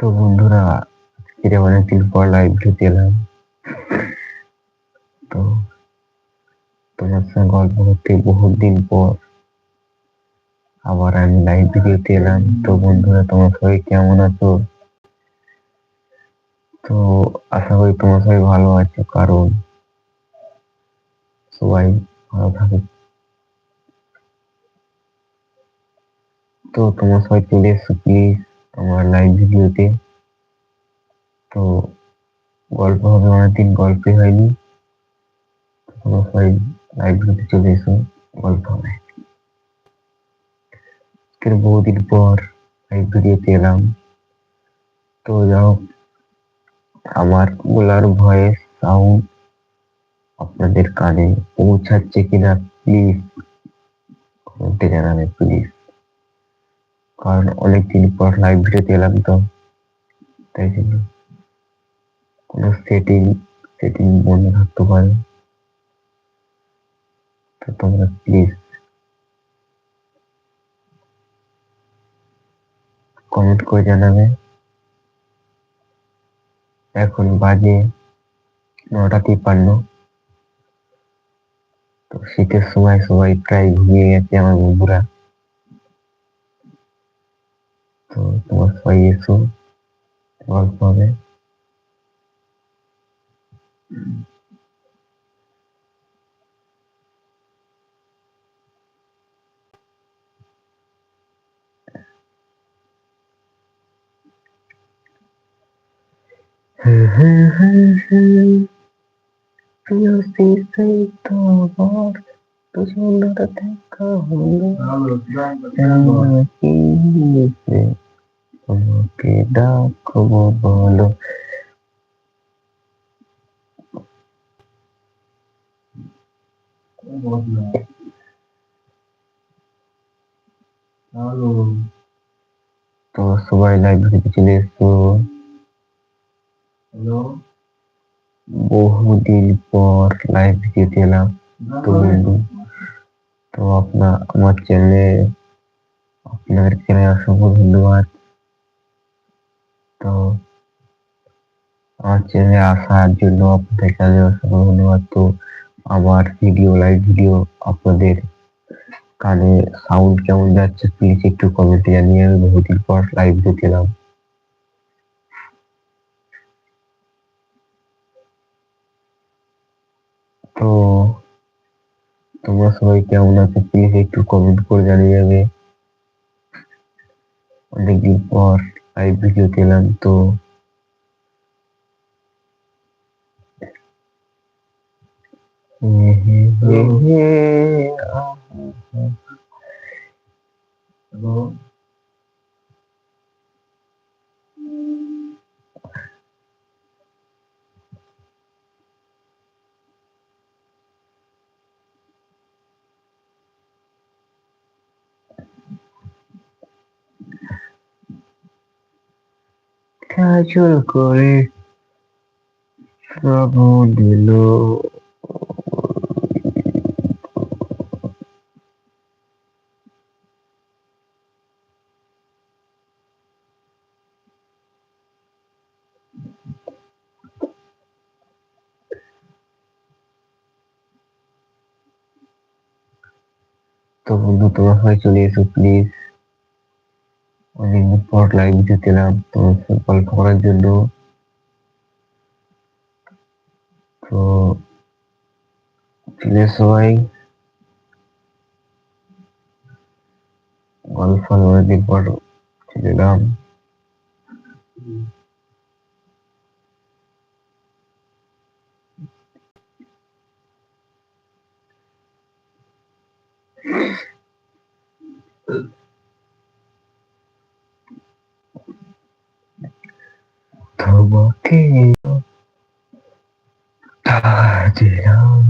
তো বন্ধুরা, আজকের অনেকদিন পর লাইভ ঢুকে এলাম তো তোমার সঙ্গে গল্প করতে বহুত দিন পর আবার আমি লাইভ ভিডিওতে এলাম। তো বন্ধুরা, তোমার সবাই কেমন আছো? তো আশা করি তোমার সবাই ভালো আছো, কারণ সবাই ভালো থাকে। তো তোমার সবাই চলে এসো প্লিজ আমার লাইভ ভিডিওতে তো। গল্প হবে অনেকদিন, গল্পই হয়নি। তোমরা লাইভ ভিডিওতে চলে এসো, গল্প হবে। আজকের বহুদিন পর লাইভ ভিডিওতে এলাম। তো যাই হোক, আমার বলার ভয়েস সাউন্ড আপনাদের কানে পৌঁছাচ্ছে কিনা প্লিজ কমেন্টে জানাবে প্লিজ কারণ অনেকদিন পর লাইভ ভিডিওতে এলাম তো, তাই জন্য কোনো সেটিং সেটিং বন্ধ থাকতে পারে তো তোমরা প্লিজ কমেন্ট করে জানাবে। এখন বাজে নটা তিপ্পান্ন। তো শীতের সময় সবাই প্রায় ঘুমিয়ে গেছে আমার বন্ধুরা। তো তোমার সবাই এসো গল্প হবে প্রিয় সেই তো আবার সুন্দর দেখা হলো তোমাকে ডাকবো বলো তো সবাই ভিডিওতে চলে এসো বহুদিন পর ভিডিওতে এলাম তো তো আপনার আমার চ্যানেলে আপনাদের চ্যানেলে অসংখ্য ধন্যবাদ। তো আমার চ্যানেলে আসার জন্য আপনাদের চ্যানেলে অসংখ্য ধন্যবাদ। তো আমার ভিডিও লাইভ ভিডিও আপনাদের কানে সাউন্ড কেমন যাচ্ছে প্লিজ একটু কমেন্টে জানিয়ে আমি বহুদিন পর লাইভ এলাম তো তোমরা সবাই কেমন আছো? প্লিজ একটু কমেন্ট করে জানিয়ে যাবে। অনেকদিন পর আই ভিডিও পেলাম তো হ্যাঁ হ্যাঁ হে কাজল করে শ্রাবণ এলো তো বন্ধু তোমার সবাই চলে এসো প্লিজ অনেকদিন পর লাইভ এলাম তোমার গল্প করার জন্য। তো এসো সবাই গল্প অনেকদিন পর চলে এলাম তোমাকে সাজলাম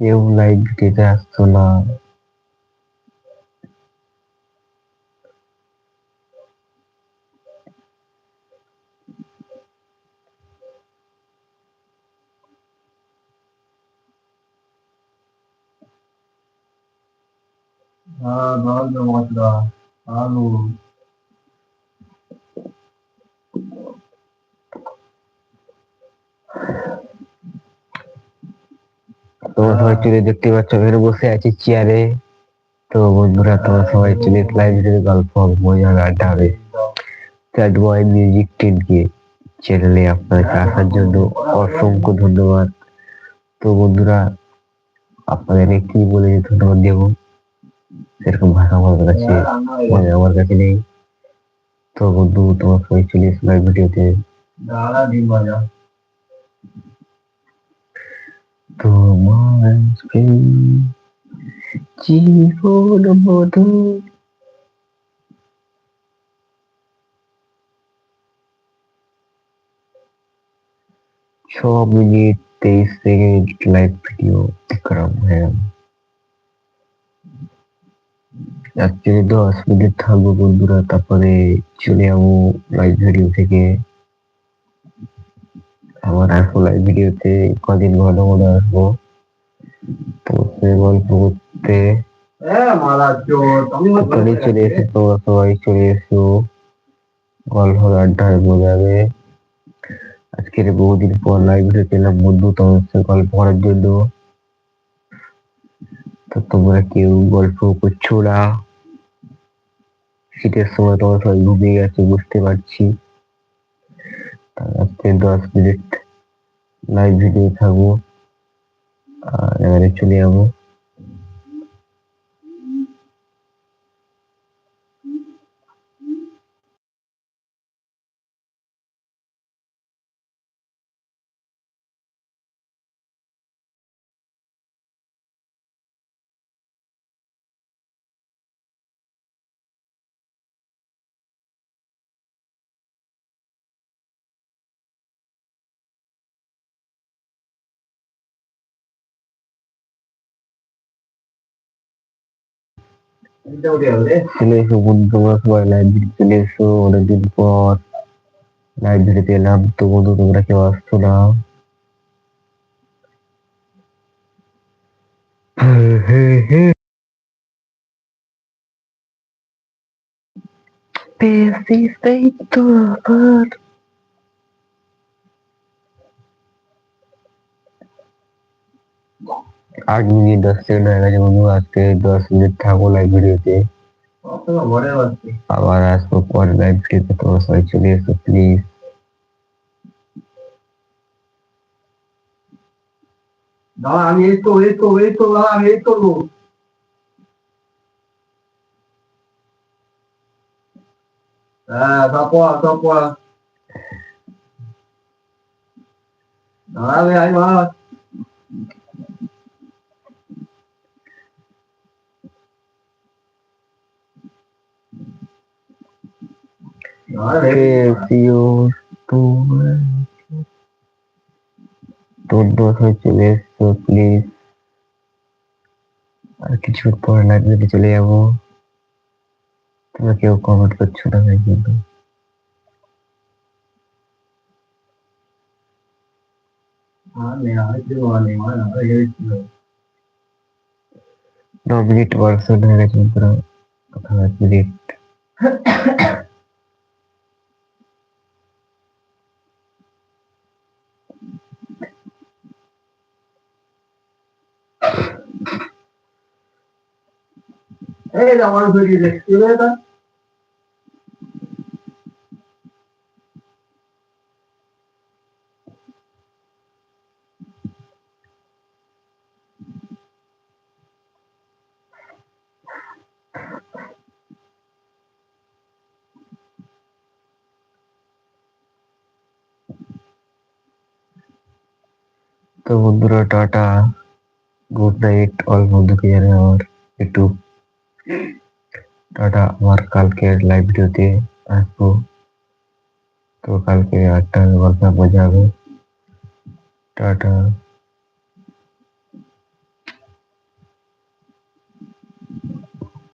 কেউ লাইভ দিতে আসতো না হ্যাঁ ভালো তোমরা সবাই চলে দেখতে পাচ্ছ এখানে বসে আছি চেয়ারে তো বন্ধুরা তোমরা সবাই চলে লাইভ গল্প হবে মজা আড্ডা হবে। স্যাড বয় মিউজিক টিমকে চ্যানেলে আপনাদেরকে আসার জন্য অসংখ্য ধন্যবাদ। তো বন্ধুরা আপনাদের কি বলে ধন্যবাদ দেব? সেরকম ভাষা আমার কাছে মানে আমার কাছে নেই তো বন্ধু তোমার সবাই চলে এসো লাইভ ভিডিওতে দাঁড়া ডিম ভাজা তোমার প্রেম জীবন মধু ছ মিনিট তেইশ সেকেন্ড লাইভ ভিডিও বিক্রম হ্যাঁ অ্যাকচুয়ালি দশ মিনিট থাকব বন্ধুরা তারপরে চলে যাব লাইভ ভিডিও থেকে। আবার আসব লাইভ ভিডিওতে কদিন ঘন ঘন আসব? গল্প করতে চলে এসে তোমরা সবাই চলে এসো। গল্প হবে, আড্ডা হবে, মজা হবে। আজকের বহুদিন পর লাইভ ভিডিও পেলাম বন্ধু তোমার সাথে গল্প করার জন্য। তো তোমরা কেউ গল্প করছ না? শীতের সময় তোমরা সবাই ঘুমিয়ে গেছে, বুঝতে পারছি। আজকে দশ মিনিট লাইভ ভিডিও থাকব আর এবারে চলে যাব। এটা উঠে গেলে চলে এসো বন্ধু তোমরা সবাই লাইভ ভিডিও চলে এসো অনেকদিন পর লাইভ ভিডিওতে এলাম তো বন্ধু তোমরা কেউ আসছো না পেয়েছিস তো আবার আট মিনিট দশ সেকেন্ড হয়ে গেছে বন্ধু। আজকে দশ মিনিট থাকব লাইভ ভিডিওতে। আবার আসব পরে লাইভ ভিডিওতে। তোমরা সবাই চলে এসো প্লিজ আমি এই তো এই তো এই তো আমি এই তো। হ্যাঁ তারপর তারপর মা দাঁড়াবে পেয়েছিও তোমার তোর দোষ হয়ে চলে এসছো প্লিজ আর কিছু পর লাইভ ভিডিও চলে যাব তোমরা কেউ কমেন্ট করছ না তাই জন্য আর নেই আর কিছু আর নেই মানে আর গেছিল ন মিনিট পার্সেন্ট হয়ে গেছে বন্ধুরা কথা মিনিট এই আমার বেরিয়ে দেখতে এটা তো বন্ধুরা টাটা গুড নাইট অল বন্ধুকে জানে আমার একটু টাটা আমার কালকের লাইভ ভিডিওতে আসব তো কালকে আটটা গল্প মজা হবে টাটা